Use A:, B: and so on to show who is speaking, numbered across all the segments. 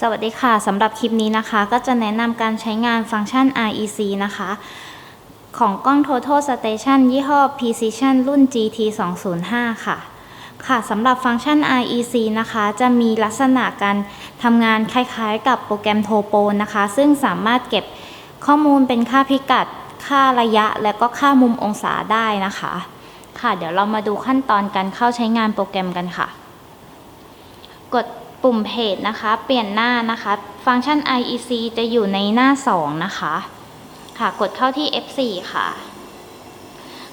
A: สวัสดีค่ะสำหรับคลิปนี้นะคะ ก็จะแนะนำการใช้งานฟังก์ชัน REC นะคะ ของกล้อง Total Station ยี่ห้อ Precision รุ่น GT 205ค่ะ ค่ะสำหรับฟังก์ชัน REC นะคะ จะมีลักษณะการทำงานคล้ายๆ กับโปรแกรม Topo นะคะ ซึ่งสามารถเก็บข้อมูลเป็นค่าพิกัด ค่าระยะ และก็ค่ามุมองศาได้นะคะ ค่ะ เดี๋ยวเรามาดูขั้นตอนการเข้าใช้งานโปรแกรมกันค่ะ กด ปุ่มเพจนะคะ เปลี่ยนหน้านะคะ ฟังก์ชัน IEC จะอยู่ในหน้า 2 นะคะ ค่ะ กดเข้าที่ F4 ค่ะ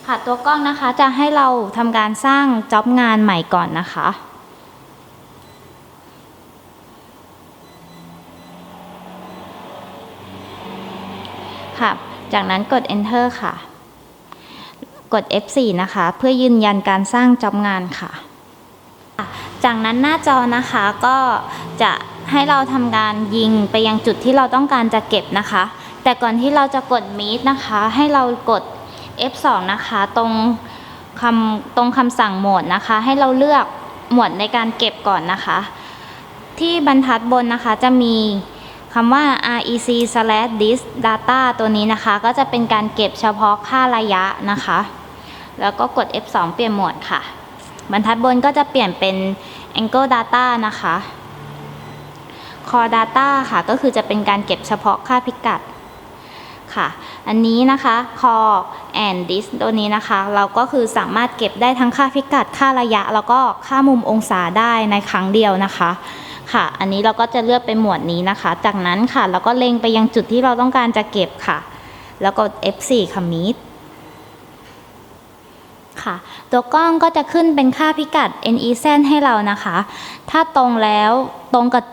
A: ค่ะ ตัวกล้องนะคะจะให้เราทำการสร้างจ็อบงานใหม่ก่อนนะคะค่ะ จากนั้นกด Enter ค่ะ กด F4 นะคะ เพื่อยืนยันการสร้างจ็อบงานค่ะ จากนั้นหน้าจอนะคะก็จะให้เราทำการยิงไปยังจุดที่เราต้องการจะเก็บนะคะ แต่ก่อนที่เราจะกด Meet นะคะ ให้เรากด F2 นะคะ ตรงคำตรงคำสั่งโหมดนะคะ ให้เราเลือกหมวดในการเก็บก่อนนะคะ ที่บรรทัดบนนะคะจะมีคำว่า rec slash disk data ตัวนี้นะคะ ก็จะเป็นการเก็บเฉพาะค่าระยะนะคะ แล้วก็กด F2 เปลี่ยนโหมดค่ะ บรรทัดบนก็จะเปลี่ยนเป็น Angle Data นะคะ Core Data ค่ะก็คือจะเป็นการเก็บเฉพาะค่าพิกัดค่ะ อันนี้นะคะ Core and Dis ตัวนี้นะคะ เราก็คือสามารถเก็บได้ทั้งค่าพิกัด ค่าระยะ แล้วก็ค่ามุมองศาได้ในครั้งเดียวนะคะ ค่ะ อันนี้เราก็จะเลือกเป็นหมวดนี้นะคะ จากนั้นค่ะ เราก็เล็งไปยังจุดที่เราต้องการจะเก็บค่ะ แล้วก็ F4 ค่ะ Meet ค่ะ ตัวกล้องก็จะขึ้นเป็นค่าพิกัด NEZ ให้เรานะคะ ถ้าตรงแล้วตรงกับ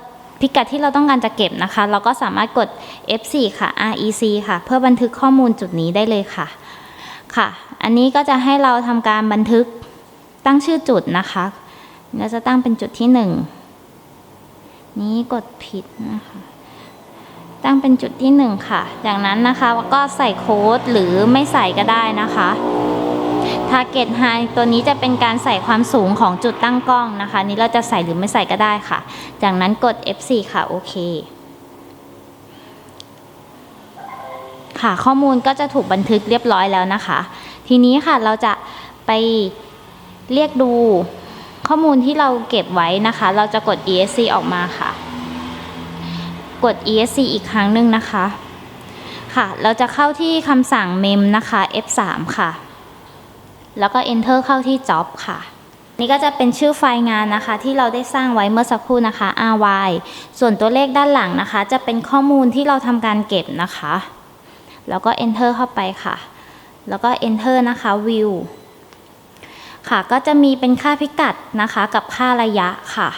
A: พิกัดที่เราต้องการจะเก็บนะคะ เราก็สามารถกด F4 ค่ะ REC ค่ะ เพื่อบันทึกข้อมูลจุดนี้ได้เลยค่ะ ค่ะ อันนี้ก็จะให้เราทำการบันทึกตั้งชื่อจุดนะคะเราจะตั้งเป็นจุดที่หนึ่งนี้กดผิดนะคะ ตั้งเป็นจุดที่หนึ่งค่ะ จากนั้นนะคะก็ใส่โค้ดหรือไม่ใส่ก็ได้นะคะ Target High ตัวนี้จะเป็นการใส่ความสูงของจุดตั้งกล้องนะคะ นี้เราจะใส่หรือไม่ใส่ก็ได้ค่ะ จากนั้นกด F4 ค่ะ โอเค ค่ะข้อมูลก็จะถูกบันทึกเรียบร้อยแล้วนะคะ ทีนี้ค่ะเราจะไปเรียกดูข้อมูลที่เราเก็บไว้นะคะ เราจะกด ESC ออกมาค่ะ กด ESC อีกครั้งหนึ่งนะคะ ค่ะ เราจะเข้าที่คำสั่ง mem นะคะ F3 ค่ะ แล้วก็ enter เข้าที่ job ค่ะ นี่ก็จะเป็นชื่อไฟล์งานนะคะ ที่เราได้สร้างไว้เมื่อสักครู่นะคะ ry ส่วนตัวเลขด้านหลังนะคะ จะเป็นข้อมูลที่เราทำการเก็บนะคะ แล้วก็ enter เข้าไปค่ะ แล้วก็ enter นะคะ view ค่ะ ก็จะมีเป็นค่าพิกัดนะคะ กับค่าระยะค่ะ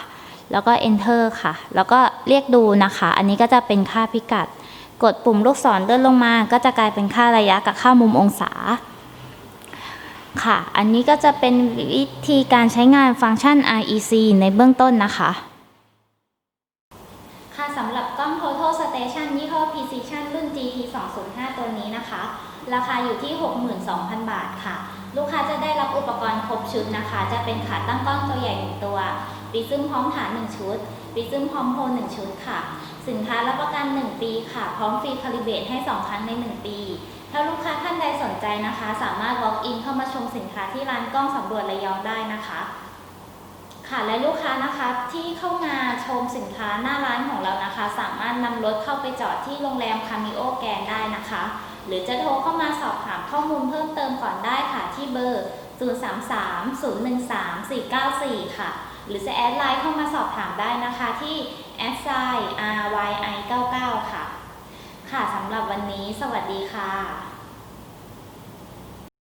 A: แล้วก็ enter ค่ะ แล้วก็เรียกดูนะคะ อันนี้ก็จะเป็นค่าพิกัด กดปุ่มลูกศรเลื่อนลงมา ก็จะกลายเป็นค่าระยะกับค่ามุมองศา ค่ะ อันนี้ก็จะเป็นวิธีการใช้งานฟังก์ชัน REC ในเบื้องต้นนะคะ ค่ะสำหรับกล้อง Total Station ยี่ห้อ Precision รุ่น GT 205ตัวนี้นะคะ ราคาอยู่ที่ 62,000 บาทค่ะ ลูกค้าจะได้รับอุปกรณ์ครบชุดนะคะ จะเป็นขาตั้งกล้องตัวใหญ่1ตัวปีซึมพร้อมฐาน1ชุดปีซึมพร้อมโพล1ชุดค่ะสินค้ารับประกัน 1 ปีค่ะ พร้อมฟรีคาลิเบตให้ 2 ครั้งใน 1 ปี ถ้าลูกค้าท่านใดสนใจนะคะ สามารถ walk in เข้ามาชมสินค้าที่ร้านกล้องสำรวจระยองได้นะคะ ค่ะและลูกค้านะคะที่เข้ามาชมสินค้าหน้าร้านของเรานะคะ สามารถนำรถเข้าไปจอดที่โรงแรมคามิโอแกนได้นะคะ หรือจะโทรเข้ามาสอบถามข้อมูลเพิ่มเติมก่อนได้ค่ะที่เบอร์ 033-013-494 ค่ะ หรือจะแอดไลน์เข้ามาสอบถามได้นะคะที่ a d s i ryi99 ค่ะ ค่ะสำหรับ วันนี้ สวัสดีค่ะ